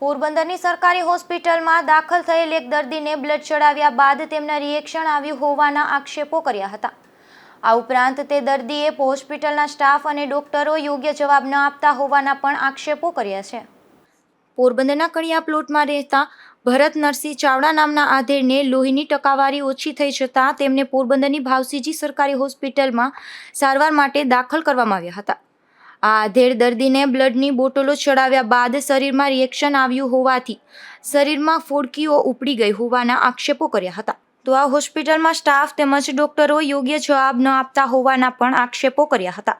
પોરબંદરની સરકારી હોસ્પિટલમાં દાખલ થયેલ એક દર્દીને બ્લડ ચડાવ્યા બાદ તેમના રિએક્શન આવ્યું હોવાના આક્ષેપો કર્યા હતા. આ ઉપરાંત તે દર્દીએ હોસ્પિટલના સ્ટાફ અને ડોક્ટરો યોગ્ય જવાબ ન આપતા હોવાના પણ આક્ષેપો કર્યા છે. પોરબંદરના કડિયા પ્લોટમાં રહેતા ભરત નરસિંહ ચાવડા નામના આધેડને લોહીની ટકાવારી ઓછી થઈ જતાં તેમને પોરબંદરની ભાવસીજી સરકારી હોસ્પિટલમાં સારવાર માટે દાખલ કરવામાં આવ્યા હતા. આ આધેડ દર્દીને બ્લડની બોટલો ચડાવ્યા બાદ શરીરમાં રિએક્શન આવ્યું હોવાથી શરીરમાં ફોડકીઓ ઉપડી ગઈ હોવાના આક્ષેપો કર્યા હતા. તો આ હોસ્પિટલમાં સ્ટાફ તેમજ ડોક્ટરો યોગ્ય જવાબ ન આપતા હોવાના પણ આક્ષેપો કર્યા હતા.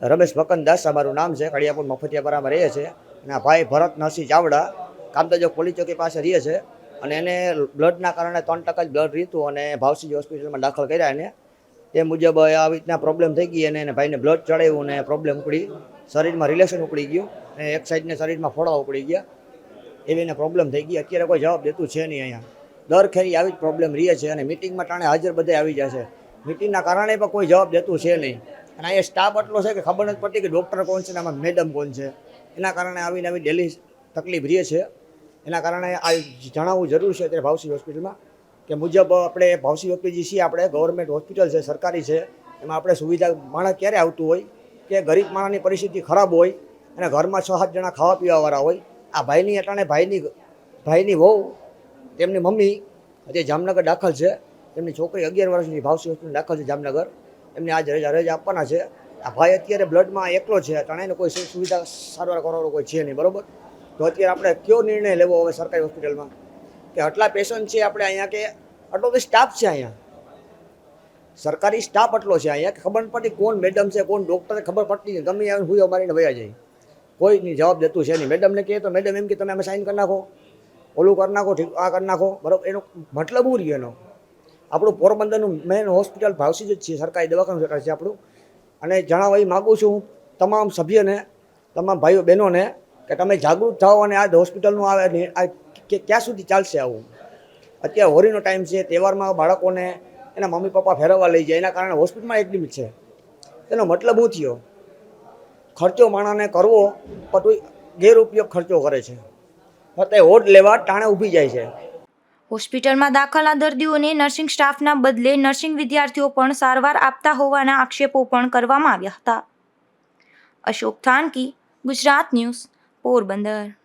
રમેશ મકનદાસ, અમારું નામ છે, કડિયાપુર મફતિયાપરામાં રહીએ છે. અને ભાઈ ભરત નરસિંહ ચાવડા કામતાજો પોલીસ ચોકી પાસે રહીએ છે. અને એને બ્લડના કારણે ત્રણ ટકા જ બ્લડ રીતું અને ભાવસિંહ હોસ્પિટલમાં દાખલ કર્યા એને. તે મુજબ આવી રીતના પ્રોબ્લેમ થઈ ગઈ અને એને ભાઈને બ્લડ ચડાવ્યું અને પ્રોબ્લેમ ઉપડી. શરીરમાં રિલેશન ઉપડી ગયું અને એક સાઈડને શરીરમાં ફોડા ઉપડી ગયા. એવી એને પ્રોબ્લેમ થઈ ગઈ. અત્યારે કોઈ જવાબ દેતું છે નહીં અહીંયા. દર ખેરી આવી જ પ્રોબ્લેમ રહે છે અને મિટિંગમાં ટાણે હાજર બધે આવી જાય છે મિટિંગના કારણે પણ કોઈ જવાબ દેતું છે નહીં. અને અહીંયા સ્ટાફ એટલો છે કે ખબર નથી પડતી કે ડૉક્ટર કોણ છે ને આમાં મેડમ કોણ છે. એના કારણે આવીને આવી ડેલી તકલીફ રહે છે. એના કારણે આ જણાવવું જરૂર છે અત્યારે ભાવસી હોસ્પિટલમાં કે મુજબ આપણે ભાવસી હોસ્પિટલ છીએ, આપણે ગવર્મેન્ટ હોસ્પિટલ છે, સરકારી છે, એમાં આપણે સુવિધા, માણસ ક્યારે આવતું હોય? કે ગરીબ માણસની પરિસ્થિતિ ખરાબ હોય અને ઘરમાં છ સાત જણા ખાવા પીવાવાળા હોય, આ ભાઈની અટાણે ભાઈની ભાઈની વહુ, તેમની મમ્મી, હજી જામનગર દાખલ છે, તેમની છોકરી અગિયાર વર્ષની ભાવસી હોસ્પિટલ દાખલ છે જામનગર, એમને આજ રજા રજા આપવાના છે. આ ભાઈ અત્યારે બ્લડમાં એકલો છે, ત્રણેયને કોઈ સુવિધા સારવાર કરવાનો કોઈ છે નહીં, બરોબર? તો અત્યારે આપણે કયો નિર્ણય લેવો હવે સરકારી હોસ્પિટલમાં કે આટલા પેશન્ટ છે આપણે અહીંયા કે આટલો બધો સ્ટાફ છે અહીંયા? સરકારી સ્ટાફ આટલો છે અહીંયા કે ખબર પડતી કોણ મેડમ છે, કોણ ડૉક્ટર ખબર પડતી નહીં. ગમે અહીંયા હું અમારીને વયા જાય. કોઈની જવાબ દેતું છે નહીં. મેડમને કહે તો મેડમ એમ કે તમે અમે સાઈન કરી નાખો. ઓલું કરી નાખો, ઠીક, આ કરી નાખો. બરાબર, એનો મતલબ શું રહ્યો એનો? આપણું પોરબંદરનું મેન હોસ્પિટલ ભાવસી જ છે, સરકારી દવાખાનું સરકાર છે આપણું. અને જણાવવા માગું છું, તમામ સભ્યને, તમામ ભાઈઓ બહેનોને કે તમે જાગૃત થાઓ અને આ હોસ્પિટલનું આવે આ કે ક્યાં સુધી ચાલશે આવું? અત્યારે હોળીનો ટાઈમ છે, તહેવારમાં બાળકોને એના મમ્મી પપ્પા ફેરવવા લઈ જાય, એના કારણે હોસ્પિટલમાં એડમિટ છે. એનો મતલબ હું થયો? ખર્ચો માણસને કરવો, પણ ગેરઉપયોગ ખર્ચો કરે છે. અત્યારે હોટ લેવા ટાણે ઊભી જાય છે. હોસ્પિટલમાં દાખલના દર્દીઓને નર્સિંગ સ્ટાફના બદલે નર્સિંગ વિદ્યાર્થીઓ પણ સારવાર આપતા હોવાના આક્ષેપો પણ કરવામાં આવ્યા હતા. અશોક થાનકી, ગુજરાત ન્યૂઝ, પોરબંદર.